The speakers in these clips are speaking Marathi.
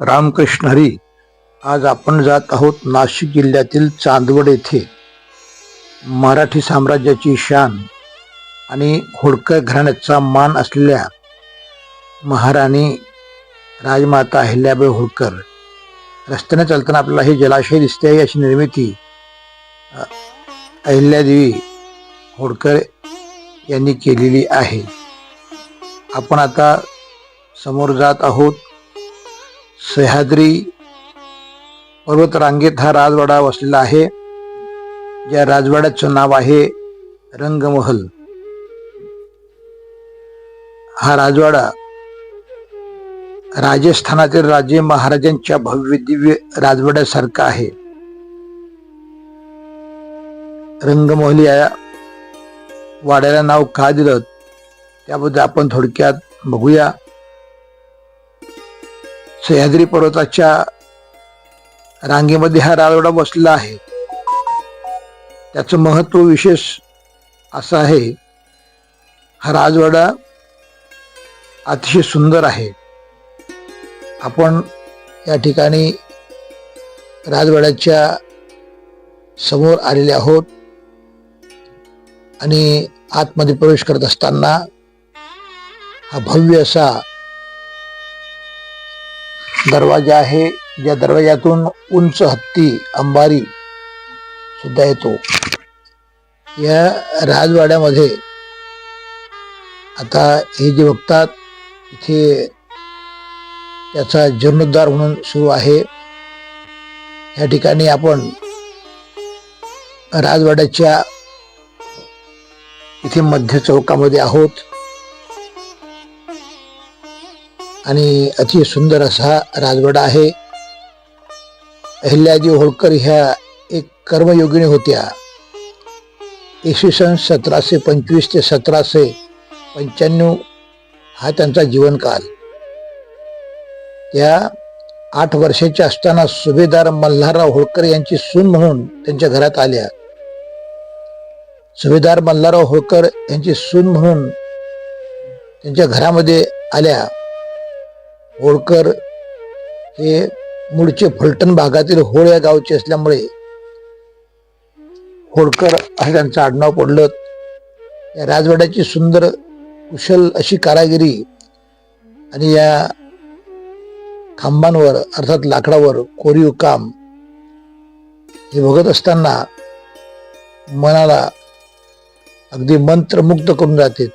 रामकृष्ण हरी आज आपण जात आहोत नाशिक जिल्ह्यातील चांदवड येथे. मराठी साम्राज्याची शान आणि होडकर घराण्याचा मान असलेल्या महाराणी राजमाता अहिल्याबाई होळकर. रस्त्याने चालताना आपल्याला हे जलाशय दिसते आहे याची निर्मिती अहिल्यादेवी होळकर यांनी केलेली आहे. आपण आता समोर जात आहोत सह्याद्री पर्वतरांगेत हा राजवाडा वसलेला आहे या राजवाड्याचं नाव आहे रंगमहल. हा राजवाडा राजस्थानातील राजे महाराजांच्या भव्य दिव्य राजवाड्यासारखा आहे. रंगमहल या वाड्याला नाव का दिलं? त्याबद्दल आपण थोडक्यात बघूया. सह्याद्री पर्वताच्या रांगेमध्ये हा राजवाडा बसलेला आहे. त्याचं महत्त्व विशेष असं आहे हा राजवाडा अतिशय सुंदर आहे. आपण या ठिकाणी राजवाड्याच्या समोर आलेले आहोत आणि आतमध्ये प्रवेश करत असताना हा भव्य असा दरवाजा आहे. ज्या दरवाजातून उंच हत्ती अंबारी सुद्धा येतो. या राजवाड्यामध्ये आता हे जे बघतात इथे त्याचा जीर्णोद्धार म्हणून सुरू आहे. या ठिकाणी आपण राजवाड्याच्या इथे मध्य चौकामध्ये आहोत. आणि अति सुंदर असा राजवाडा आहे. अहिल्याजी होळकर ह्या एक कर्मयोगिनी होत्या. इसवी सन सतराशे पंचवीस ते सतराशे पंच्याण्णव हा त्यांचा जीवनकाल. त्या आठ वर्षाच्या असताना सुभेदार मल्हारराव होळकर यांची सून म्हणून त्यांच्या घरात आल्या. सुभेदार मल्हारराव होळकर यांची सून म्हणून त्यांच्या घरामध्ये आल्या. होळकर हे मूळचे फलटण भागातील होळ या गावचे असल्यामुळे होळकर असं त्यांचं आडनाव पडलं. या राजवाड्याची सुंदर कुशल अशी कारागिरी आणि या खांबांवर अर्थात लाकडावर कोरीव काम हे बघत असताना मनाला अगदी मंत्रमुग्ध करून जाते.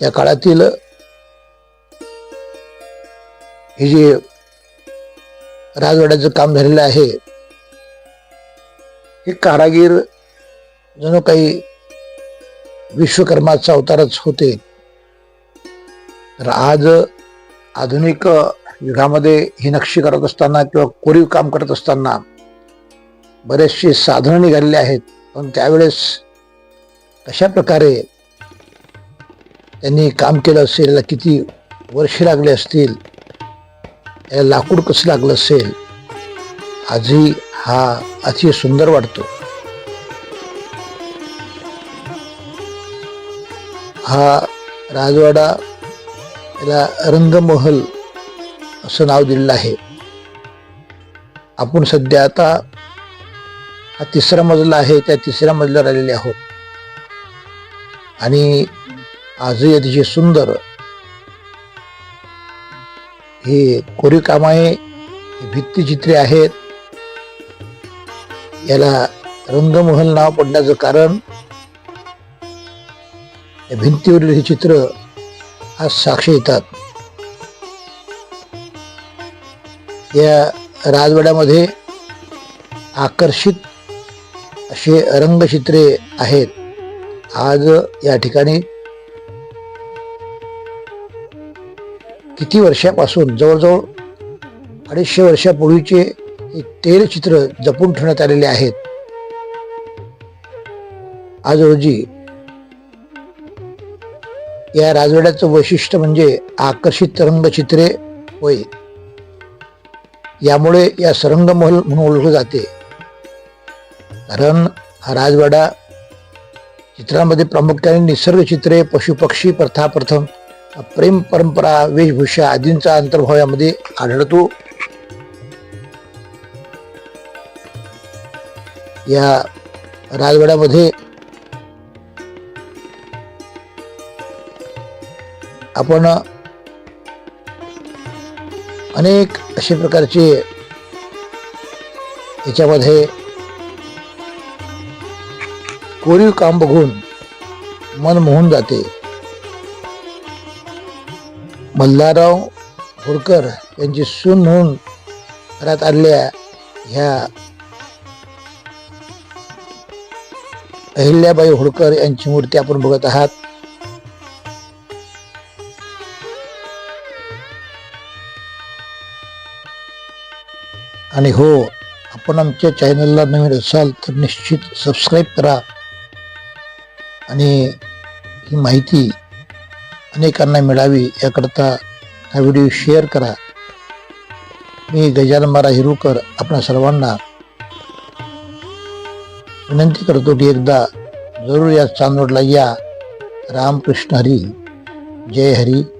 त्या काळातील हे जे राजवाड्याचं काम झालेलं आहे हे कारागीर जणू काही विश्वकर्माचा अवतारच होते. तर आज आधुनिक युगामध्ये ही नक्षी करत असताना किंवा कोरीव काम करत असताना बरेचसे साधनं निघालेले आहेत पण त्यावेळेस कशा प्रकारे त्यांनी काम केलं असेल याला किती वर्षे लागले असतील याला लाकूड कसं लागलं असेल आजही हा अतिशय सुंदर वाटतो. हा राजवाडा याला रंगमहल असं नाव दिलेलं आहे. आपण सध्या आता हा तिसरा मजला आहे त्या तिसऱ्या मजल्यावर आलेले आहोत. आणि आजही अतिशय सुंदर हे कोरीव काम आहे भित्तिचित्रे आहेत. याला रंगमहल नाव पडण्याचं कारण या भिंतीवरील हे चित्र आज साक्ष येतात या राजवाड्यामध्ये आकर्षित असे रंगचित्रे आहेत. आज या ठिकाणी किती वर्षापासून जवळजवळ अडीचशे वर्षापूर्वीचे हे तेल चित्र जपून ठेवण्यात आलेले आहेत. आज रोजी या राजवाड्याचं वैशिष्ट्य म्हणजे आकर्षित तरंगचित्रे होय. यामुळे या सरंग महल म्हणून ओळखले जाते. कारण हा राजवाडा चित्रांमध्ये प्रामुख्याने निसर्ग चित्रे पशुपक्षी प्रथा प्रथम प्रेम परंपरा वेशभूषा आदींचा अंतर्भाव यामध्ये आढळतो. या राजवाड्यामध्ये आपण अनेक अशा प्रकारचे याच्यामध्ये कोरीव काम बघून मन मोहून जाते. मल्हारराव होळकर यांची सून म्हणून घरात आलेल्या ह्या अहिल्याबाई होळकर यांची मूर्ती आपण बघत आहात. आणि हो आपण आमच्या चॅनलला नवीन असाल तर निश्चित सबस्क्राईब करा. आणि ही माहिती अनेकांना मिळावी याकरता हा व्हिडिओ शेअर करा. मी गजानन मारा हिरूकर आपणा सर्वांना विनंती करतो की एकदा जरूर या चांदोडला या. रामकृष्ण हरी. जय हरी.